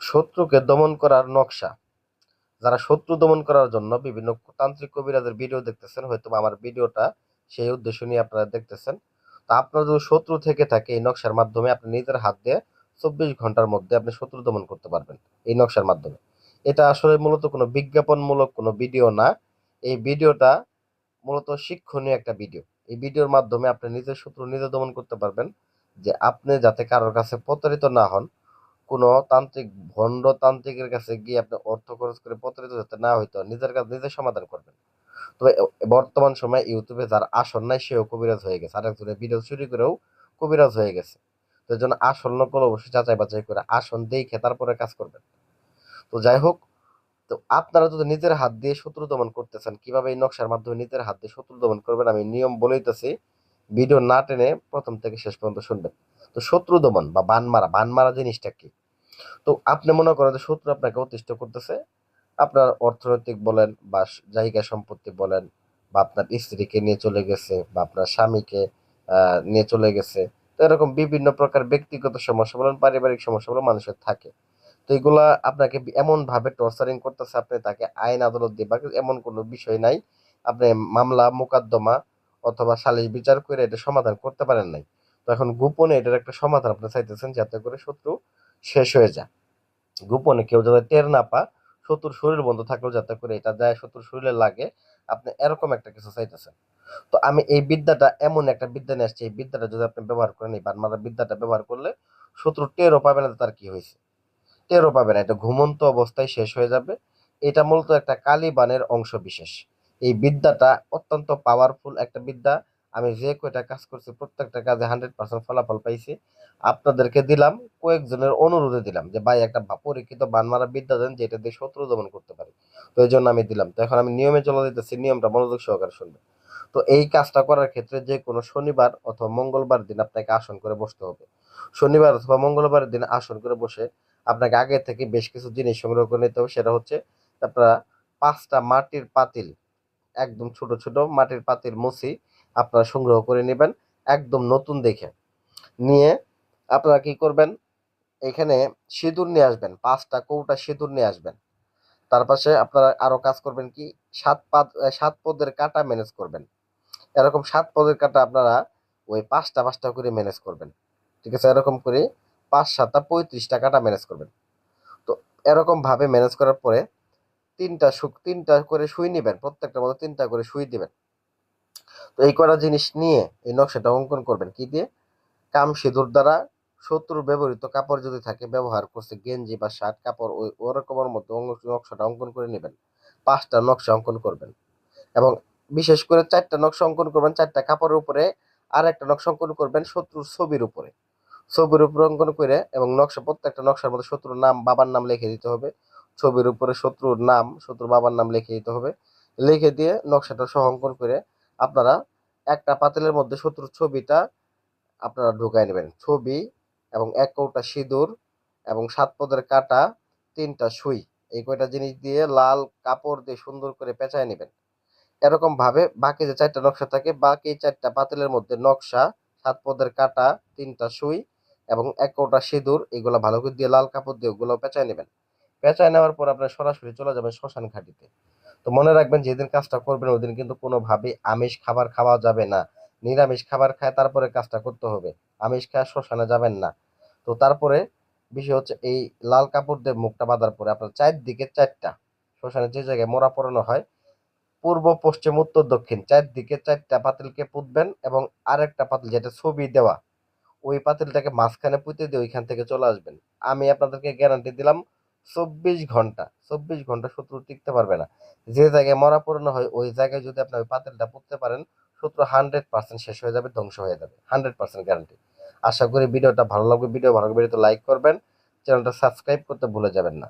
শত্রুকে দমন করার নকশা। যারা শত্রু দমন করার জন্য বিভিন্ন তান্ত্রিক কবিরাজের ভিডিও দেখতেছেন হয়তো আমার ভিডিওটা সেই উদ্দেশ্য নিয়ে আপনারা দেখতেছেন। তো আপনার যদি শত্রু থেকে থাকে এই নকশার মাধ্যমে আপনি নিজের হাত দিয়ে চব্বিশ ঘণ্টার মধ্যে আপনি শত্রু দমন করতে পারবেন এই নকশার মাধ্যমে। এটা আসলে মূলত কোনো বিজ্ঞাপনমূলক কোনো ভিডিও না। এই ভিডিওটা মূলত শিক্ষণীয় একটা ভিডিও। এই ভিডিওর মাধ্যমে আপনি নিজের শত্রু নিজে দমন করতে পারবেন যে আপনি যাতে কারোর কাছে প্রতারিত না হন কোনো তান্ত্রিক ভণ্ড তান্ত্রিকের কাছে গিয়ে আপনি অর্থ খরচ করে প্রতারিত যাতে না হইতো নিজের কাছে নিজে সমাধান করবেন। তবে বর্তমান সময়ে ইউটিউবে যার আসন নাই, সেও কবিরাজ হয়ে গেছে। আরেকজনের ভিডিও চুরি করেও কবিরাজ হয়ে গেছে। তো এই জন্য আসল নকল অবশ্যই যাচাই বাছাই করে আসন দেখে তারপরে কাজ করবেন। তো যাই হোক, তো আপনারা যদি নিজের হাত দিয়ে শত্রু দমন করতেছেন, কীভাবে এই নকশার মাধ্যমে নিজের হাত দিয়ে শত্রু দমন করবেন? আমি নিয়ম বলেইতেছি ভিডিও না টেনে প্রথম থেকে শেষ পর্যন্ত শুনবেন। তো শত্রু দমন বা বান মারা বান মারা জিনিসটা কি? তো আপনি মনে করেন যে শত্রু আপনাকে অতিষ্ঠ করতেছে, আপনার অর্থনৈতিক বলেন বা জায়গা সম্পত্তি বলেন বা আপনার স্ত্রীকে নিয়ে চলে গেছে বা আপনার স্বামীকে নিয়ে চলে গেছে, তো এরকম বিভিন্ন প্রকার ব্যক্তিগত সমস্যা বলেন, পারিবারিক সমস্যা বলেন, মানুষের থাকে। তো এগুলা আপনাকে এমনভাবে টর্চারিং করতেছে আপনি, তাকে আইন আদালত দিয়ে বা এমন কোনো বিষয় নাই, আপনি মামলা, মোকদ্দমা অথবা সালিশ বিচার করে এটা সমাধান করতে পারেন নাই। তো এখন গোপনে এটার একটা সমাধান আপনি চাইতেছেন যাতে করে শত্রু শেষ হয়ে যায়। গোপনে কেউ যাতে টের না পা শত্রুর শরীর বন্ধ থাকলেও যাতে করে এটা যায়, শত্রুর শরীরে লাগে, আপনি এরকম একটা কিছু চাইতেছেন। তো আমি এই বিদ্যাটা এমন একটা বিদ্যা নিয়ে আসছি, এই বিদ্যাটা যদি আপনি ব্যবহার করেন, এই বানমারা বিদ্যাটা ব্যবহার করলে শত্রু টেরও পাবে না তার কি হয়েছে। টেরও পাবে না, এটা ঘুমন্ত অবস্থায় শেষ হয়ে যাবে। এটা মূলত একটা কালীবানের অংশ বিশেষ এই বিদ্যাটা অত্যন্ত পাওয়ারফুল একটা বিদ্যা। আমি যে কয়টা কাজ করছি, প্রত্যেকটা কাজে হান্ড্রেড পার্সেন্ট ফলাফল পাইছি। আপনাদেরকে দিলাম, কয়েকজনের অনুরোধে দিলাম যে, ভাই, একটা পরীক্ষিত বানমারা বিদ্যা দেন যেটা দিয়ে শত্রু দমন করতে পারি। তো এই জন্য আমি দিলাম। তো এখন আমি নিয়মে চলে দিতেছি নিয়মটা মনোযোগ সহকারে শুনবেন। তো এই কাজটা করার ক্ষেত্রে যে কোনো শনিবার অথবা মঙ্গলবার দিন আপনাকে আসন করে বসতে হবে। শনিবার অথবা মঙ্গলবার দিন আসন করে বসে আপনাকে আগে থেকে বেশ কিছু জিনিস সংগ্রহ করে নিতে হবে। সেটা হচ্ছে আপনারা পাঁচটা মাটির পাতিল, একদম ছোট ছোট মাটির পাতিল মুছি আপনারা সংগ্রহ করে নেবেন, একদম নতুন দেখে। নিয়ে আপনারা কি করবেন? এখানে সিঁদুর নিয়ে আসবেন, পাঁচটা কৌটা সিঁদুর নিয়ে আসবেন। তার পাশে আপনারা আরও কাজ করবেন কি? সাত পাদ সাত পদের কাটা ম্যানেজ করবেন। এরকম সাত পদের কাটা আপনারা ওই পাঁচটা পাঁচটা করে ম্যানেজ করবেন। ঠিক আছে? এরকম করে পাঁচ, সাতটা, পঁয়ত্রিশটা কাটা ম্যানেজ করবেন। তো এরকম ভাবে ম্যানেজ করার পরে তিনটা তিনটা করে সুই নেবেন প্রত্যেকটা মধ্যে তিনটা করে সুই দিবেন। তো এই করা জিনিস নিয়ে এই নকশাটা অঙ্কন করবেন। কি দিয়ে? কাম সিঁদুর দ্বারা শত্রুর ব্যবহৃত কাপড় যদি থাকে, ব্যবহার করছে গেঞ্জি বা শার্ট, কাপড় ওই ওরকমের মতো নকশাটা অঙ্কন করে নেবেন। পাঁচটা নকশা অঙ্কন করবেন। এবং বিশেষ করে চারটা নকশা অঙ্কন করবেন, চারটা কাপড়ের উপরে আর একটা নকশা অঙ্কন করবেন শত্রুর ছবির উপরে। ছবির উপরে অঙ্কন করে এবং নকশা, প্রত্যেকটা নকশার মধ্যে শত্রুর নাম, বাবার নাম লিখে দিতে হবে। ছবির উপরে শত্রুর নাম, শত্রুর বাবার নাম লিখে দিতে হবে। লিখে দিয়ে নকশাটা সহ অঙ্কন করে আপনারা একটা পাতিলের মধ্যে শত্রুর ছবিটা আপনারা ঢুকাই নেবেন। ছবি এবং এক কৌটা সিঁদুর এবং সাত পদের কাটা, তিনটা সুই। এই কয়টা জিনিস দিয়ে লাল কাপড় দিয়ে সুন্দর করে পেঁচায় নেবেন। এরকম ভাবে বাকি যে চারটা নকশা থাকে, বাকি চারটা পাতিলের মধ্যে নকশা, সাত পদের কাটা, তিনটা সুই এবং এক কৌটা সিঁদুর, এগুলো ভালো করে দিয়ে লাল কাপড় দিয়ে ওগুলো পেঁচায় নেবেন। পেঁচায় নেওয়ার পর আপনার সরাসরি চলে যাবেন শ্মশান ঘাটিতে। তো মনে রাখবেন যেদিন কাজটা করবেন ওই দিন কিন্তু কোনোভাবেই আমিষ খাবার খাওয়া যাবে না। নিরামিষ খাবার খায় তারপরে কাজটা করতে হবে। আমিষ খায় শ্মশানে যাবেন না। তো তারপরে বিষয় হচ্ছে এই লাল কাপড় দিয়ে মুখটা বাঁধার পরে আপনার চারদিকে চারটা, শ্মশানে যে জায়গায় মোড়া পরানো হয়, পূর্ব, পশ্চিম, উত্তর, দক্ষিণ, চারদিকে চারটা পাতিলকে পুঁতবেন এবং আরেকটা পাতিল যেটা ছবি দেওয়া, ওই পাতিলটাকে মাঝখানে পুঁতে দিয়ে ওইখান থেকে চলে আসবেন। আমি আপনাদেরকে গ্যারান্টি দিলাম চব্বিশ ঘণ্টা চব্বিশ ঘণ্টা শত্রু টিকতে পারবে না। যে জায়গায় মরা পড়ানো হয়, ওই জায়গায় যদি আপনি ওই পাতিলটা পুঁততে পারেন, শত্রু হান্ড্রেড পার্সেন্ট শেষ হয়ে যাবে, ধ্বংস হয়ে যাবে হান্ড্রেড পার্সেন্ট গ্যারান্টি আশা করি ভিডিওটা ভালো লাগবে, ভিডিও ভালো লাগবে ভিডিওতে লাইক করবেন চ্যানেলটা সাবস্ক্রাইব করতে ভুলে যাবেন না।